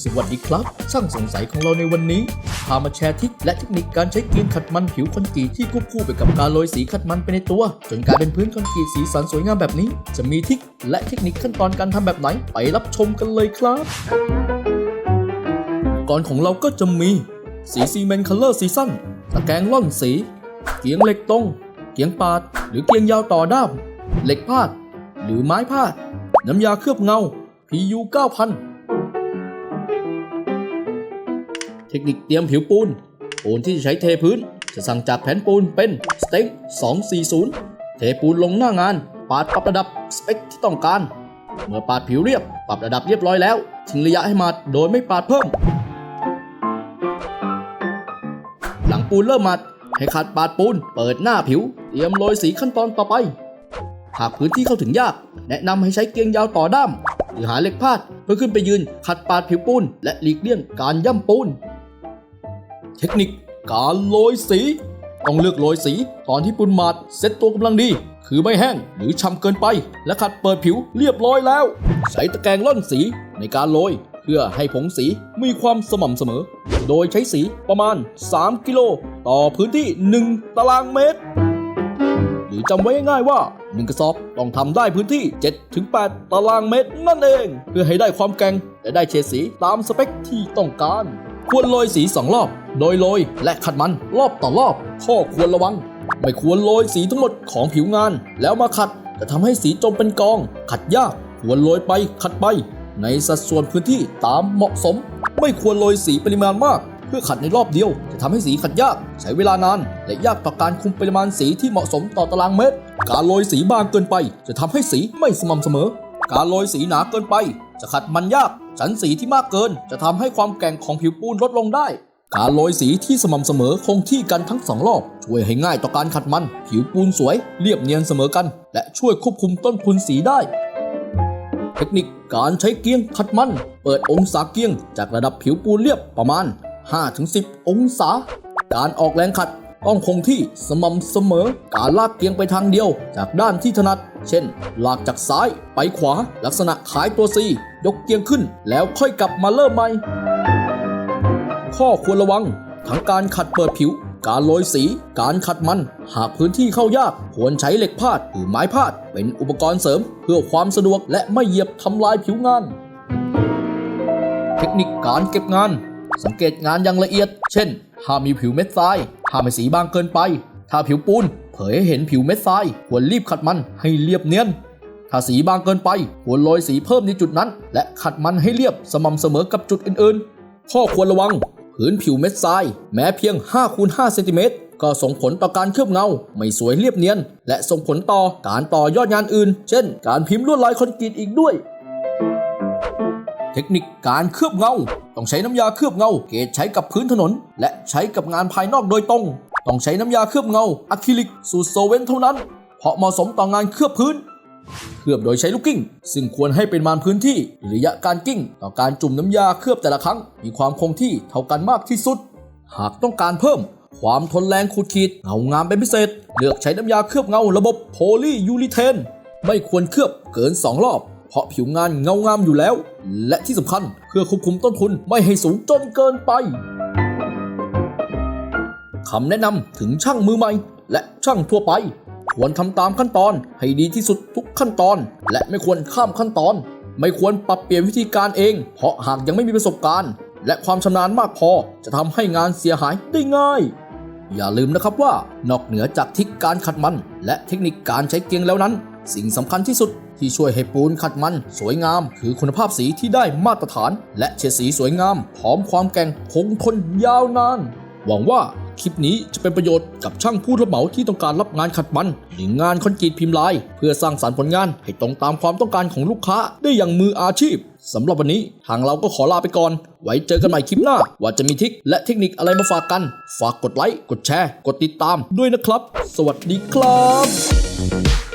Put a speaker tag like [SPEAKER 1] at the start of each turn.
[SPEAKER 1] สวัสดีครับ ช่างสงสัยของเราในวันนี้ พามาแชร์ทิคและเทคนิคการใช้เกลียงขัดมันผิวคอนกรีตที่ควบคู่ไปกับการโรยสีขัดมันไปในตัว จนกลายเป็นพื้นคอนกรีตสีสันสวยงามแบบนี้ จะมีทิคและเทคนิคขั้นตอนการทำแบบไหนไปรับชมกันเลยครับ ก่อนของเราก็จะมี สีซีเมนต์คัลเลอร์ซีซั่นตะแกรงล่อนสี เกียงเหล็กตรง เกียงปาด หรือเกียงยาวต่อด้าม เหล็กพาด หรือไม้พาด น้ำยาเคลือบเงา PU 9000 เทคนิคเตรียมผิวปูน ปูนที่จะใช้เทพื้น จะสั่งจากแผ่นปูนเป็นสเต็ง240 เทปูนลงหน้างาน ปาดปรับระดับสเปคที่ต้องการ เมื่อปาดผิวเรียบ ปรับระดับเรียบร้อยแล้วทิ้งระยะให้มาดโดยไม่ปาดเพิ่ม หลังปูนเริ่มมัดให้ขัดปาดปูน เปิดหน้าผิว เตรียมโรยสีขั้นตอนต่อไป หากพื้นที่เข้าถึงยาก แนะนำให้ใช้เกียงยาวต่อด้ามหรือหาเหล็กพาดเพื่อขึ้นไปยืนขัดปาดผิวปูน และหลีกเลี่ยงการย่ำปูน เทคนิคการโรยสี ต้องเลือกโรยสีตอนที่ปูนหมาดเซ็ตตัวกำลังดี คือไม่แห้งหรือฉ่ำเกินไป และขัดเปิดผิวเรียบร้อยแล้ว ใช้ตะแกรงล่อนสีในการโรยเพื่อให้ผงสีมีความสม่ำเสมอ โดยใช้สีประมาณ 3 กิโล ต่อพื้นที่ 1 ตารางเมตร หรือจำไว้ง่ายว่า 1 กระสอบต้องทำได้พื้นที่ 7-8 ตารางเมตรนั่นเอง เพื่อให้ได้ความแกร่งและได้เฉดสีตามสเปคที่ต้องการ ควรโรยสี2รอบ โดยโรยและขัดมันรอบต่อรอบ ข้อควรระวัง ไม่ควรโรยสีทั้งหมดของผิวงาน แล้วมาขัดจะทำให้สีจมเป็นกอง ขัดยาก ควรโรยไปขัดไป ในสัดส่วนพื้นที่ตามเหมาะสม ไม่ควรโรยสีปริมาณมาก เพื่อขัดในรอบเดียว จะทำให้สีขัดยาก ใช้เวลานาน และยากต่อการคุมปริมาณสีที่เหมาะสมต่อตารางเมตร การโรยสีบางเกินไป จะทำให้สีไม่สม่ำเสมอ การโรยสีหนาเกินไป จะขัดมันยาก ชั้นสีที่มากเกิน จะทำให้ความแก่งของผิวปูนลดลงได้ การโรยสีที่สม่ำเสมอคงที่กันทั้งสองรอบ ช่วยให้ง่ายต่อการขัดมัน ผิวปูนสวย เรียบเนียนเสมอกัน และช่วยควบคุมต้นทุนสีได้ เทคนิคการใช้เกียงขัดมัน เปิดองศาเกียง จากระดับผิวปูนเรียบประมาณ 5-10 องศา การออกแรงขัด ต้องคงที่สม่ำเสมอ การลากเกียงไปทางเดียว จากด้านที่ถนัด เช่น ลากจากซ้ายไปขวา ลักษณะขายตัวซียกเกียงขึ้น แล้วค่อยกลับมาเริ่มใหม่ ข้อควรระวัง ทั้งการขัดเปิดผิว การโรยสี การขัดมัน หากพื้นที่เข้ายาก ควรใช้เหล็กพาดหรือไม้พาด เป็นอุปกรณ์เสริม เพื่อความสะดวกและไม่เหยียบทำลายผิวงาน เทคนิคการเก็บงาน สังเกตงานอย่างละเอียด เช่นห้ามมีผิวเม็ดทราย ห้าไมให้สีบางเกินไป ถ้าผิวปูน เผยให้เห็นผิวเม็ดทรายควรรีบขัดมันให้เรียบเนียน ถ้าสีบางเกินไปควรโรยสีเพิ่มในจุดนั้น และขัดมันให้เรียบสม่ำเสมอกับจุดอื่นๆ ข้อควรระวัง พื้นผิวเม็ดทราย แม้เพียง5คูณ5เซนติเมตรก็ส่งผลต่อการเคลือบเงา ไม่สวยเรียบเนียน และส่งผลต่อการต่อยอดงานอื่น เช่น การพิมพ์ลวดลายคอนกรีตอีกด้วย เทคนิคการเคลือบเงา ต้องใช้น้ำยาเคลือบเงา เกรดใช้กับพื้นถนน และใช้กับงานภายนอกโดยตรง ต้องใช้น้ำยาเคลือบเงาอะคริลิกสูตรโซเวนเท่านั้น เพราะเหมาะสมต่องานเคลือบพื้น เคลือบโดยใช้ลูกกิ้ง ซึ่งควรให้เป็นมานพื้นที่หรือระยะการกิ้ง ต่อการจุ่มน้ำยาเคลือบแต่ละครั้ง มีความคงที่เท่ากันมากที่สุด หากต้องการเพิ่ม ความทนแรงขูดขีดเงางามเป็นพิเศษ เลือกใช้น้ำยาเคลือบเงาระบบโพลียูริเทนไม่ควรเคลือบเกิน 2 รอบ เพราะผิวงานเงางามอยู่แล้ว และที่สำคัญเพื่อควบคุมต้นทุนไม่ให้สูงจนเกินไปคำแนะนำถึงช่างมือใหม่ และช่างทั่วไป ควรทำตามขั้นตอนให้ดีที่สุดทุกขั้นตอน และไม่ควรข้ามขั้นตอน ไม่ควรปรับเปลี่ยนวิธีการเอง เพราะหากยังไม่มีประสบการณ์ และความชำนาญมากพอจะทำให้งานเสียหายได้ง่าย อย่าลืมนะครับว่านอกเหนือจากทริกการขัดมัน และเทคนิคการใช้เกียงแล้วนั้น สิ่งสำคัญที่สุดที่ช่วยให้ปูนขัดมัน สวยงาม คือคุณภาพสีที่ได้มาตรฐาน และเฉดสีสวยงาม พร้อมความแก่งคงทนยาวนาน หวังว่าคลิปนี้จะเป็นประโยชน์กับช่างผู้รับเหมาที่ต้องการรับงานขัดมันหรืองานคอนกรีตพิมพ์ลาย เพื่อสร้างสารรค์ผลงานให้ตรงตามความต้องการของลูกค้าได้อย่างมืออาชีพสำหรับวันนี้ทางเราก็ขอลาไปก่อน ไว้เจอกันใหม่คลิปหน้า ว่าจะมีทิคและเทคนิคอะไรมาฝากกัน ฝากกดไลค์กดแชร์ กดติดตามด้วยนะครับ สวัสดีครับ